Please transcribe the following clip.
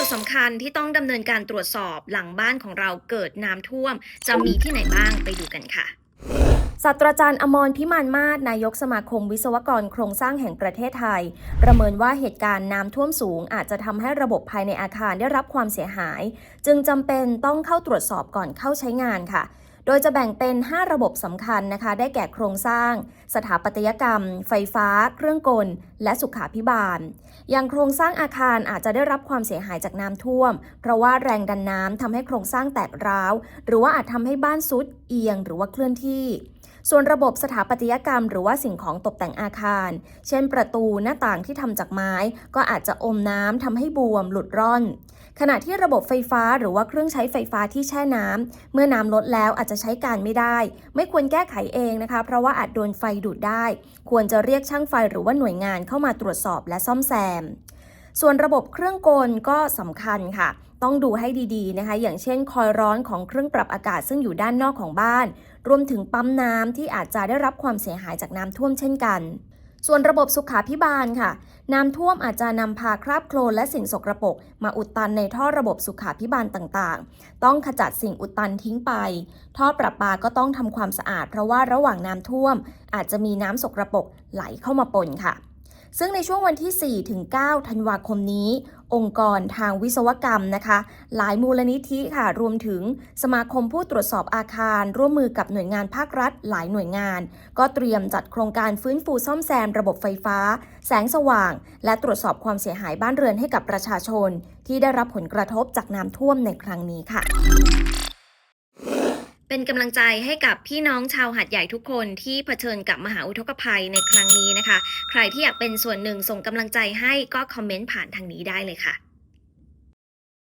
จุดสำคัญที่ต้องดำเนินการตรวจสอบหลังบ้านของเราเกิดน้ำท่วม จะมีที่ไหนบ้างไปดูกันค่ะศาสตราจารย์อมรพิมานมาศนายกสมาคมวิศวกรโครงสร้างแห่งประเทศไทย ประเมินว่าเหตุการณ์น้ำท่วมสูง อาจจะทำให้ระบบภายในอาคารได้รับความเสียหาย จึงจำเป็นต้องเข้าตรวจสอบก่อนเข้าใช้งานค่ะ โดยจะแบ่งเป็น 5 ระบบสำคัญนะคะ ได้แก่โครงสร้าง สถาปัตยกรรม ไฟฟ้า เครื่องกล และสุขาพิบาล อย่างโครงสร้างอาคารอาจจะได้รับความเสียหายจากน้ำท่วม เพราะว่าแรงดันน้ำทำให้โครงสร้างแตกร้าว หรือว่าอาจทำให้บ้านซุดเอียงหรือว่าเคลื่อนที่ ส่วนระบบสถาปัตยกรรม หรือว่าสิ่งของตกแต่งอาคาร เช่น ประตูหน้าต่างที่ทำจากไม้ ก็อาจจะอมน้ำทำให้บวมหลุดร่อน ขณะที่ระบบไฟฟ้าหรือว่าเครื่องใช้ไฟฟ้าที่แช่น้ำเมื่อน้ำลดแล้วอาจจะใช้การไม่ได้ ไม่ควรแก้ไขเองนะคะ เพราะว่าอาจโดนไฟดูดได้ ควรจะเรียกช่างไฟหรือว่าหน่วยงานเข้ามาตรวจสอบและซ่อมแซม ส่วนระบบเครื่องกลก็สำคัญค่ะ ต้องดูให้ดีๆนะคะ อย่างเช่นคอยร้อนของเครื่องปรับอากาศซึ่งอยู่ด้านนอกของบ้าน รวมถึงปั๊มน้ำที่อาจจะได้รับความเสียหายจากน้ำท่วมเช่นกันส่วนระบบสุขาพิบาลค่ะ น้ำท่วมอาจจะนำพาคราบโคลนและสิ่งสกรปรกมาอุดตันในท่อระบบสุขาพิบาลต่างๆ ต้องขจัดสิ่งอุดตันทิ้งไป ท่อประปาก็ต้องทำความสะอาด เพราะว่าระหว่างน้ำท่วม อาจจะมีน้ำสกรปรกไหลเข้ามาปนค่ะ ซึ่งในช่วงวันที่ 4 ถึง 9 ธันวาคมนี้ องค์กรทางวิศวกรรมนะคะ หลายมูลนิธิค่ะ รวมถึงสมาคมผู้ตรวจสอบอาคาร ร่วมมือกับหน่วยงานภาครัฐ หลายหน่วยงาน ก็เตรียมจัดโครงการฟื้นฟูซ่อมแซมระบบไฟฟ้า แสงสว่าง และตรวจสอบความเสียหายบ้านเรือนให้กับประชาชน ที่ได้รับผลกระทบจากน้ำท่วมในครั้งนี้ค่ะ เป็นกำลังใจให้กับพี่น้องชาวหัดใหญ่ทุกคนที่เผชิญกับมหาอุทกภัยในครั้งนี้นะคะ ใครที่อยากเป็นส่วนหนึ่งส่งกำลังใจให้ก็คอมเมนต์ผ่านทางนี้ได้เลยค่ะ